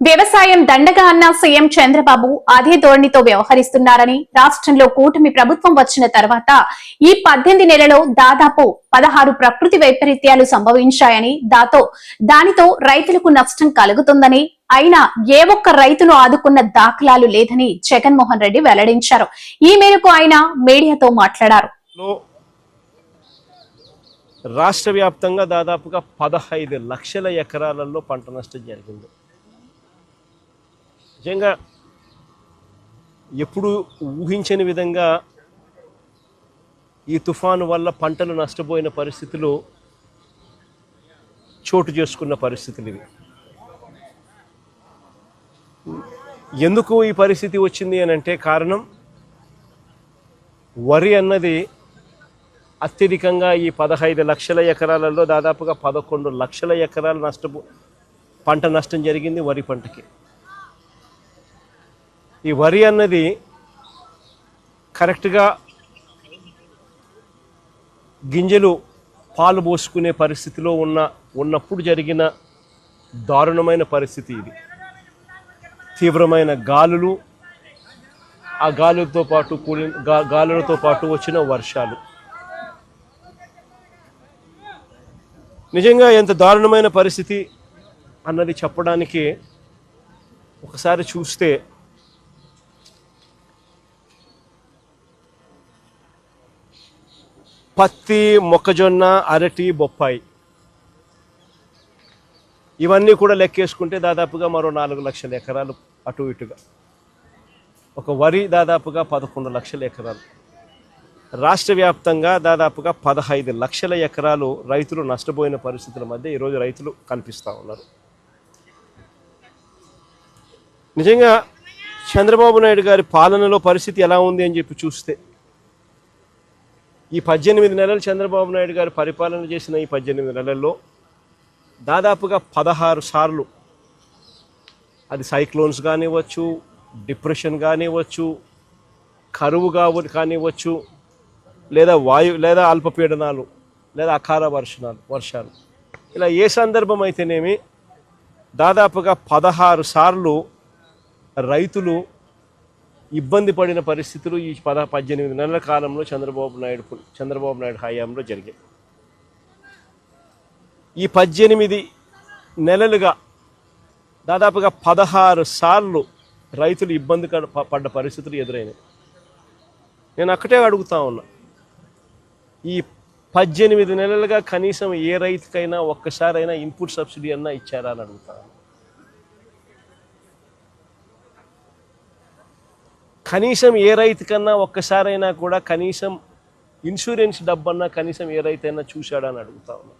వ్యవసాయం దండగా అన్న సీఎం చంద్రబాబు అదే ధోరణితో వ్యవహరిస్తున్నారని రాష్ట్రంలో కూటమి ప్రభుత్వం వచ్చిన తర్వాత ఈ పద్దెనిమిది నెలలో దాదాపు పదహారు ప్రకృతి వైపరీత్యాలు సంభవించాయని దాతో దానితో రైతులకు నష్టం కలుగుతుందని అయినా ఏ ఒక్క రైతును ఆదుకున్న దాఖలాలు లేదని జగన్మోహన్ రెడ్డి వెల్లడించారు. ఈ మేరకు ఆయన మీడియాతో మాట్లాడారు. రాష్ట్ర వ్యాప్తంగా దాదాపుగా పదహైదు లక్షల ఎకరాలలో పంట నష్టం జరిగింది. నిజంగా ఎప్పుడు ఊహించని విధంగా ఈ తుఫాను వల్ల పంటలు నష్టపోయిన పరిస్థితులు చోటు చేసుకున్న పరిస్థితులు ఇవి. ఎందుకు ఈ పరిస్థితి వచ్చింది అని అంటే కారణం వరి అన్నది అత్యధికంగా ఈ పదహైదు లక్షల ఎకరాలలో దాదాపుగా పదకొండు లక్షల ఎకరాలు నష్టపో పంట నష్టం జరిగింది వరి పంటకి. ఈ వరి అన్నది కరెక్ట్గా గింజలు పాలు పోసుకునే పరిస్థితిలో ఉన్న ఉన్నప్పుడు జరిగిన దారుణమైన పరిస్థితి ఇది. తీవ్రమైన గాలులు ఆ గాలులతో పాటు కూలి గాలులతో పాటు వచ్చిన వర్షాలు. నిజంగా ఎంత దారుణమైన పరిస్థితి అన్నది చెప్పడానికి ఒకసారి చూస్తే పత్తి మొక్కజొన్న అరటి బొప్పాయి. ఇవన్నీ కూడా లెక్కేసుకుంటే దాదాపుగా మరో నాలుగు లక్షల ఎకరాలు అటు ఇటుగా. ఒక వరి దాదాపుగా పదకొండు లక్షల ఎకరాలు. రాష్ట్ర వ్యాప్తంగా దాదాపుగా పదహైదు లక్షల ఎకరాలు రైతులు నష్టపోయిన పరిస్థితుల మధ్య ఈరోజు రైతులు కనిపిస్తూ ఉన్నారు. నిజంగా చంద్రబాబు నాయుడు గారి పాలనలో పరిస్థితి ఎలా ఉంది అని చెప్పి చూస్తే ఈ పద్దెనిమిది నెలలు చంద్రబాబు నాయుడు గారు పరిపాలన చేసిన ఈ పద్దెనిమిది నెలల్లో దాదాపుగా పదహారు సార్లు అది సైక్లోన్స్ కానివ్వచ్చు డిప్రెషన్ కానివ్వచ్చు కరువు కావ కానివ్వచ్చు లేదా వాయు లేదా అల్పపీడనాలు లేదా అకాల వర్షనాలు వర్షాలు. ఇలా ఏ సందర్భం అయితేనేమి దాదాపుగా పదహారు సార్లు రైతులు ఇబ్బంది పడిన పరిస్థితులు ఈ పద పద్దెనిమిది నెలల కాలంలో చంద్రబాబు నాయుడు చంద్రబాబు నాయుడు హయాంలో జరిగాయి. ఈ పద్దెనిమిది నెలలుగా దాదాపుగా పదహారు సార్లు రైతులు ఇబ్బంది కడ- పడ్డ పరిస్థితులు ఎదురైనాయి. నేను అక్కడే అడుగుతా ఉన్నా. ఈ పద్దెనిమిది నెలలుగా కనీసం ఏ రైతుకైనా ఒక్కసారైనా ఇన్పుట్ సబ్సిడీ అన్నా ఇచ్చారా అని అడుగుతా కనీసం ఏ రైతుకన్నా ఒక్కసారైనా కూడా కనీసం ఇన్సూరెన్స్ డబ్బన్నా కనీసం ఏ రైతైనా అయినా చూశాడని అడుగుతా ఉన్నా.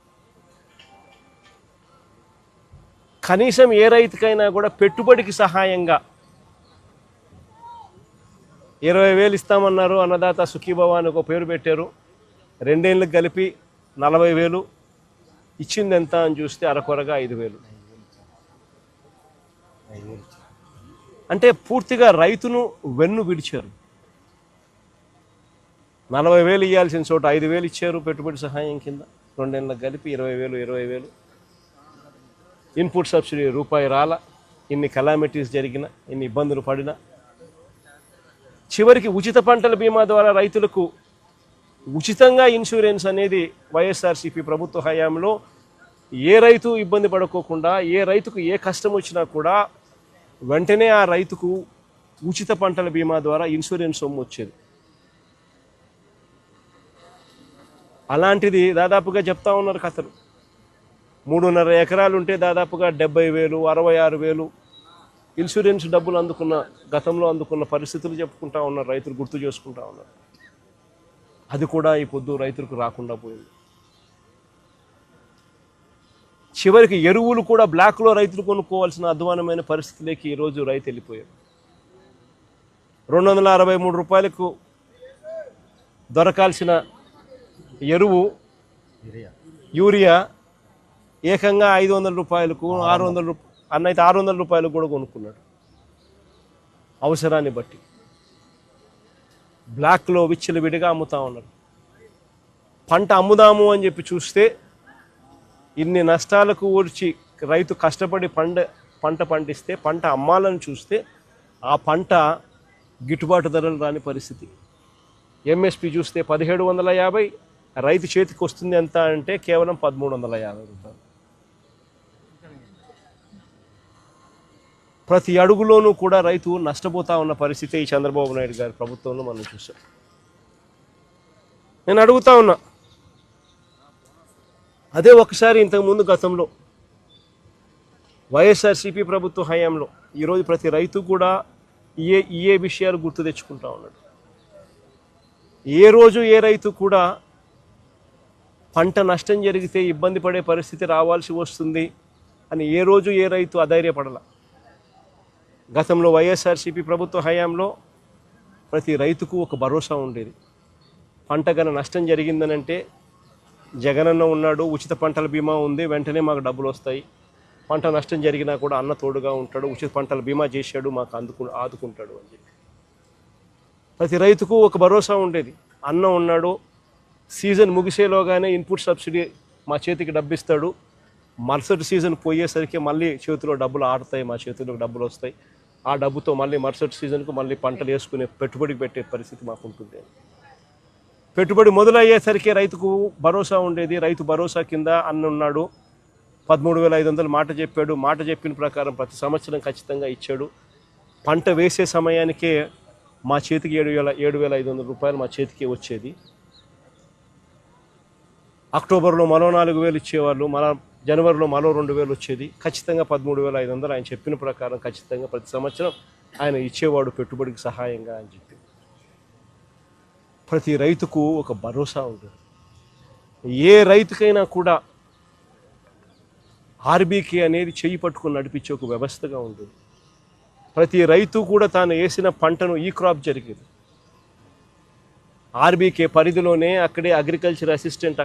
కనీసం ఏ రైతుకైనా కూడా పెట్టుబడికి సహాయంగా ఇరవై వేలు ఇస్తామన్నారు అన్నదాత సుఖీభవ అని ఒక పేరు పెట్టారు. రెండేళ్ళకి కలిపి నలభై వేలు ఇచ్చింది ఎంత అని చూస్తే అరకొరగా ఐదు వేలు. అంటే పూర్తిగా రైతును వెన్ను విడిచారు. నలభై వేలు ఇవ్వాల్సిన చోట ఐదు వేలు ఇచ్చారు పెట్టుబడి సహాయం కింద. రెండేళ్ళ కలిపి ఇరవై వేలు ఇరవై వేలు. ఇన్పుట్ సబ్సిడీ రూపాయి రాల ఇన్ని కలామిటీస్ జరిగిన ఇన్ని ఇబ్బందులు పడిన. చివరికి ఉచిత పంటల బీమా ద్వారా రైతులకు ఉచితంగా ఇన్సూరెన్స్ అనేది వైఎస్ఆర్సీపీ ప్రభుత్వ హయాంలో ఏ రైతు ఇబ్బంది పడుకోకుండా ఏ రైతుకు ఏ కష్టం వచ్చినా కూడా వెంటనే ఆ రైతుకు ఉచిత పంటల బీమా ద్వారా ఇన్సూరెన్స్ సొమ్ము వచ్చేది. అలాంటిది దాదాపుగా చెప్తా ఉన్నారు కథలు. మూడున్నర ఎకరాలు ఉంటే దాదాపుగా డెబ్బై వేలు అరవై ఆరు వేలు ఇన్సూరెన్స్ డబ్బులు అందుకున్న గతంలో అందుకున్న పరిస్థితులు చెప్పుకుంటా ఉన్నారు రైతులు గుర్తు చేసుకుంటా ఉన్నారు. అది కూడా ఈ పొద్దు రైతులకు రాకుండా పోయింది. చివరికి ఎరువులు కూడా బ్లాక్లో రైతులు కొనుక్కోవాల్సిన అధ్వానమైన పరిస్థితిలోకి ఈరోజు రైతు వెళ్ళిపోయారు రెండు వందల అరవై మూడు రూపాయలకు దొరకాల్సిన ఎరువు యూరియా ఏకంగా ఐదు వందల రూపాయలకు ఆరు వందల రూప అన్నైతే ఆరు వందల రూపాయలకు కూడా కొనుక్కున్నాడు. అవసరాన్ని బట్టి. బ్లాక్లో విచ్చలు విడిగా అమ్ముతా ఉన్నారు. పంట అమ్ముదాము అని చెప్పి చూస్తే ఇన్ని నష్టాలకు ఊడ్చి రైతు కష్టపడి పండ పంట పండిస్తే పంట అమ్మాలని చూస్తే ఆ పంట గిట్టుబాటు ధరలు రాని పరిస్థితి. ఎంఎస్పి చూస్తే పదిహేడు వందల యాభై రైతు చేతికి వస్తుంది ఎంత అంటే కేవలం పదమూడు వందల యాభై రూపాయలు. ప్రతి అడుగులోనూ కూడా రైతు నష్టపోతా ఉన్న పరిస్థితి ఈ చంద్రబాబు నాయుడు గారి ప్రభుత్వంలో మనం చూసాం నేను అడుగుతా ఉన్నా అదే ఒకసారి ఇంతకుముందు గతంలో వైఎస్ఆర్సీపీ ప్రభుత్వ హయాంలో ఈరోజు ప్రతి రైతు కూడా ఏ ఏ విషయాలు గుర్తు తెచ్చుకుంటా ఉన్నాడు. ఏ రోజు ఏ రైతు కూడా పంట నష్టం జరిగితే ఇబ్బంది పడే పరిస్థితి రావాల్సి వస్తుంది అని ఏ రోజు ఏ రైతు అధైర్యపడల. గతంలో వైఎస్ఆర్సీపీ ప్రభుత్వ హయాంలో ప్రతి రైతుకు ఒక భరోసా ఉండేది. పంట గన నష్టం జరిగిందనంటే జగనన్న ఉన్నాడు ఉచిత పంటల బీమా ఉంది వెంటనే మాకు డబ్బులు వస్తాయి. పంట నష్టం జరిగినా కూడా అన్న తోడుగా ఉంటాడు ఉచిత పంటల బీమా చేశాడు మాకు అందుకు ఆదుకుంటాడు అని చెప్పి. ప్రతి రైతుకు ఒక భరోసా ఉండేది. అన్న ఉన్నాడు సీజన్ ముగిసేలోగానే ఇన్పుట్ సబ్సిడీ మా చేతికి డబ్బు ఇస్తాడు మరుసటి సీజన్ పోయేసరికి మళ్ళీ చేతిలో డబ్బులు ఆడతాయి మా చేతిలో డబ్బులు వస్తాయి. ఆ డబ్బుతో మళ్ళీ మరుసటి సీజన్కు మళ్ళీ పంటలు వేసుకునే పెట్టుబడికి పెట్టే పరిస్థితి మాకు ఉంటుంది పెట్టుబడి మొదలయ్యేసరికి రైతుకు భరోసా ఉండేది. రైతు భరోసా కింద అన్న ఉన్నాడు పదమూడు వేల ఐదు వందలు మాట చెప్పాడు. మాట చెప్పిన ప్రకారం ప్రతి సంవత్సరం ఖచ్చితంగా ఇచ్చాడు. పంట వేసే సమయానికే మా చేతికి ఏడు వేల ఏడు వేల ఐదు వందల రూపాయలు మా చేతికి వచ్చేది. అక్టోబర్లో మరో నాలుగు వేలు ఇచ్చేవాళ్ళు మన జనవరిలో మరో రెండు వేలు వచ్చేది. ఖచ్చితంగా పదమూడు వేల ఐదు వందలు ఆయన చెప్పిన ప్రకారం ఖచ్చితంగా ప్రతి సంవత్సరం ఆయన ఇచ్చేవాడు పెట్టుబడికి సహాయంగా అని చెప్పి. ప్రతి రైతుకు ఒక భరోసా ఉంటుంది ఏ రైతుకైనా కూడా ఆర్బీకే అనేది చేయి పట్టుకుని నడిపించే ఒక వ్యవస్థగా ఉంటుంది ప్రతి రైతు కూడా తాను వేసిన పంటను ఈ క్రాప్ జరిగేది. ఆర్బీకే పరిధిలోనే అక్కడే అగ్రికల్చర్ అసిస్టెంట్